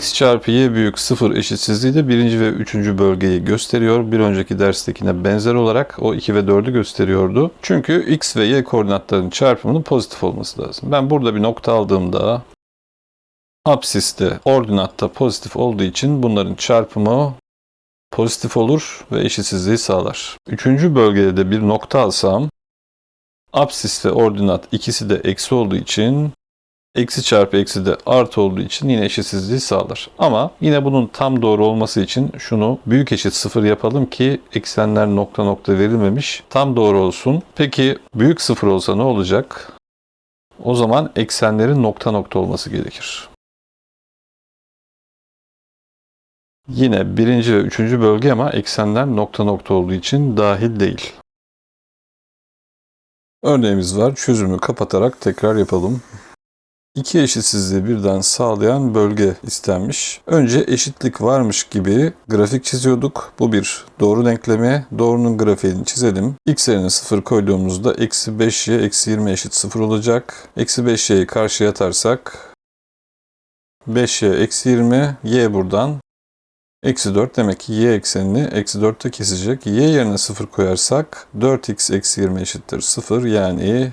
x çarpı y büyük 0 eşitsizliği de birinci ve üçüncü bölgeyi gösteriyor. Bir önceki derstekine benzer olarak o 2 ve 4'ü gösteriyordu. Çünkü x ve y koordinatlarının çarpımının pozitif olması lazım. Ben burada bir nokta aldığımda apsiste ordinatta pozitif olduğu için bunların çarpımı pozitif olur ve eşitsizliği sağlar. Üçüncü bölgede de bir nokta alsam apsis ve ordinat ikisi de eksi olduğu için eksi çarpı eksi de artı olduğu için yine eşitsizliği sağlar. Ama yine bunun tam doğru olması için şunu büyük eşit sıfır yapalım ki eksenler nokta nokta verilmemiş. Tam doğru olsun. Peki büyük sıfır olsa ne olacak? O zaman eksenlerin nokta nokta olması gerekir. Yine birinci ve üçüncü bölge ama eksenler nokta nokta olduğu için dahil değil. Örneğimiz var. Çözümü kapatarak tekrar yapalım. İki eşitsizliği birden sağlayan bölge istenmiş. Önce eşitlik varmış gibi grafik çiziyorduk. Bu bir doğru denklemi. Doğrunun grafiğini çizelim. X yerine 0 koyduğumuzda eksi 5y eksi 20 eşit 0 olacak. Eksi 5y'yi karşıya atarsak 5y eksi 20 y buradan Eksi 4 demek ki y eksenini eksi 4'te kesecek. Y yerine 0 koyarsak 4x eksi 20 eşittir 0 yani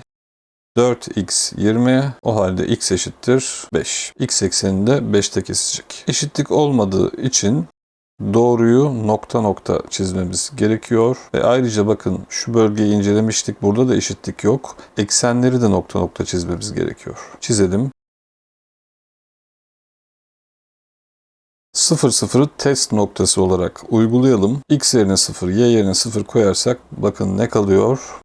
4x 20 o halde x eşittir 5. x eksenini de 5'te kesecek. Eşitlik olmadığı için doğruyu nokta nokta çizmemiz gerekiyor. Ve ayrıca bakın şu bölgeyi incelemiştik. Burada da eşitlik yok. Eksenleri de nokta nokta çizmemiz gerekiyor. Çizelim. 0 0'ı test noktası olarak uygulayalım. x yerine 0, y yerine 0 koyarsak bakın ne kalıyor?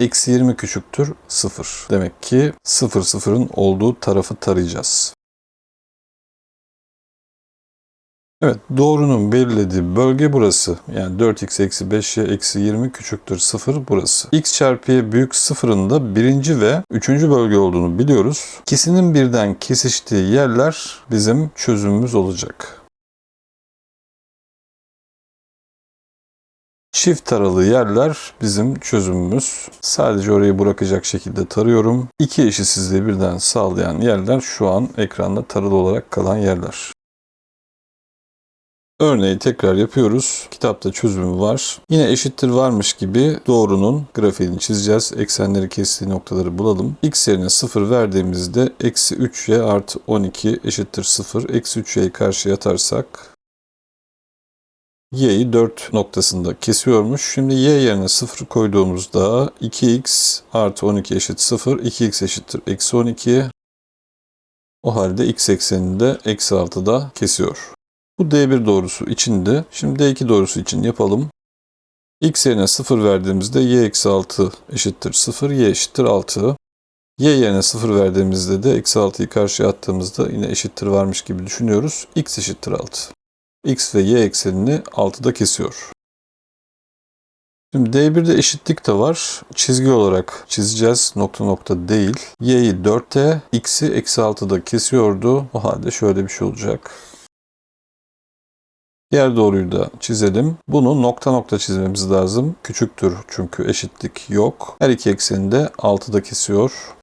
Eksi 20 küçüktür 0. Demek ki 0 0'ın olduğu tarafı tarayacağız. Evet doğrunun belirlediği bölge burası. Yani 4x eksi 5y eksi 20 küçüktür 0 burası. x çarpı y büyük sıfırın da birinci ve üçüncü bölge olduğunu biliyoruz. İkisinin birden kesiştiği yerler bizim çözümümüz olacak. Çift taralı yerler bizim çözümümüz. Sadece orayı bırakacak şekilde tarıyorum. İki eşitsizliği birden sağlayan yerler şu an ekranda taralı olarak kalan yerler. Örneği tekrar yapıyoruz. Kitapta çözümü var. Yine eşittir varmış gibi doğrunun grafiğini çizeceğiz. Eksenleri kestiği noktaları bulalım. X yerine 0 verdiğimizde eksi 3y artı 12 eşittir 0. Eksi 3y'yi karşıya atarsak y'yi 4 noktasında kesiyormuş. Şimdi y yerine 0 koyduğumuzda 2x artı 12 eşit 0. 2x eşittir eksi 12. O halde x ekseninde eksi 6'da kesiyor. Bu D1 doğrusu içinde. Şimdi D2 doğrusu için yapalım. X yerine 0 verdiğimizde y eksi 6 eşittir 0, y eşittir 6. Y yerine 0 verdiğimizde de eksi 6'yı karşıya attığımızda yine eşittir varmış gibi düşünüyoruz. X eşittir 6. X ve Y eksenini 6'da kesiyor. Şimdi D1'de eşitlik de var. Çizgi olarak çizeceğiz. Nokta nokta değil. Y'yi 4'te, X'i eksi 6'da kesiyordu. O halde şöyle bir şey olacak. Diğer doğruyu da çizelim. Bunu nokta nokta çizmemiz lazım. Küçüktür çünkü eşitlik yok. Her iki ekseni de 6'da kesiyor.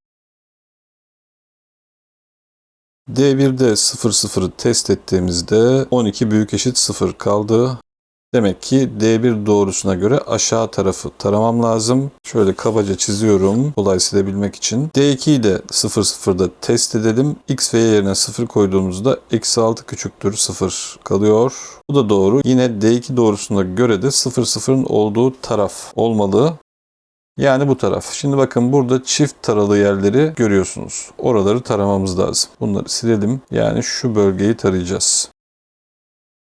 D1'de 0 0'ı test ettiğimizde 12 büyük eşit 0 kaldı. Demek ki D1 doğrusuna göre aşağı tarafı taramam lazım. Şöyle kabaca çiziyorum kolay silebilmek için. D2'yi de 0 0'da test edelim. X ve Y yerine 0 koyduğumuzda eksi 6 küçüktür 0 kalıyor. Bu da doğru. Yine D2 doğrusuna göre de 0 0'ın olduğu taraf olmalı. Yani bu taraf. Şimdi bakın burada çift taralı yerleri görüyorsunuz. Oraları taramamız lazım. Bunları silelim. Yani şu bölgeyi tarayacağız.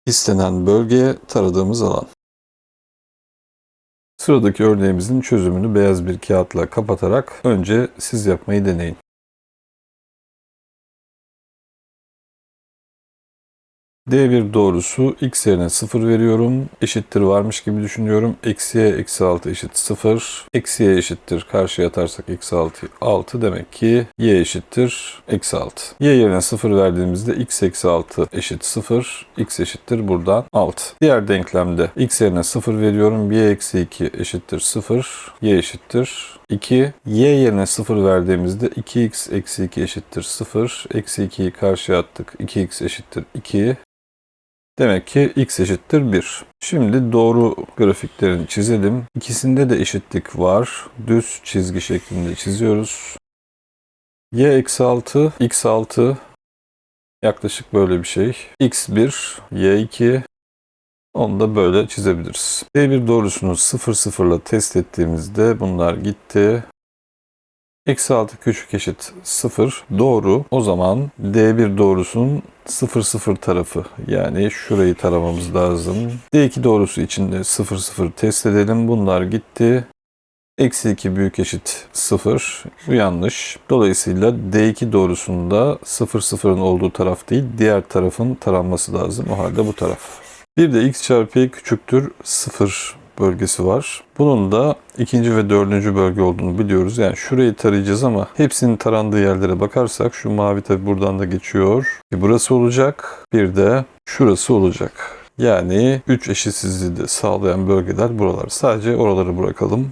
İstenen bölgeye taradığımız alan. Sıradaki örneğimizin çözümünü beyaz bir kağıtla kapatarak önce siz yapmayı deneyin. D1 doğrusu x yerine 0 veriyorum. Eşittir varmış gibi düşünüyorum. Eksiye eksi 6 eşit 0. Eksiye eşittir. Karşıya atarsak eksi 6 6 demek ki y eşittir eksi 6. Y yerine 0 verdiğimizde x eksi 6 eşit 0. x eşittir buradan 6. Diğer denklemde x yerine 0 veriyorum. y eksi 2 eşittir 0. y eşittir 2. Y yerine 0 verdiğimizde 2x eksi 2 eşittir 0. Eksi 2'yi karşıya attık. 2x eşittir 2. Demek ki x eşittir 1. Şimdi doğru grafiklerini çizelim. İkisinde de eşitlik var. Düz çizgi şeklinde çiziyoruz. y eksi 6, x 6 yaklaşık böyle bir şey. x1, y2 onu da böyle çizebiliriz. D1 doğrusunu 0 0 ile test ettiğimizde bunlar gitti. Eksi 6 küçük eşit 0 doğru. O zaman D1 doğrusunun 0 0 tarafı yani şurayı taramamız lazım. D2 doğrusu için de 0 0 test edelim. Bunlar gitti. Eksi 2 büyük eşit 0. Bu yanlış. Dolayısıyla D2 doğrusunda 0 0'ın olduğu taraf değil diğer tarafın taranması lazım. O halde bu taraf. Bir de x çarpı y küçüktür 0 bölgesi var. Bunun da ikinci ve dördüncü bölge olduğunu biliyoruz. Yani şurayı tarayacağız ama hepsinin tarandığı yerlere bakarsak şu mavi tabi buradan da geçiyor. Bir burası olacak bir de şurası olacak. Yani 3 eşitsizliği de sağlayan bölgeler buralar. Sadece oraları bırakalım.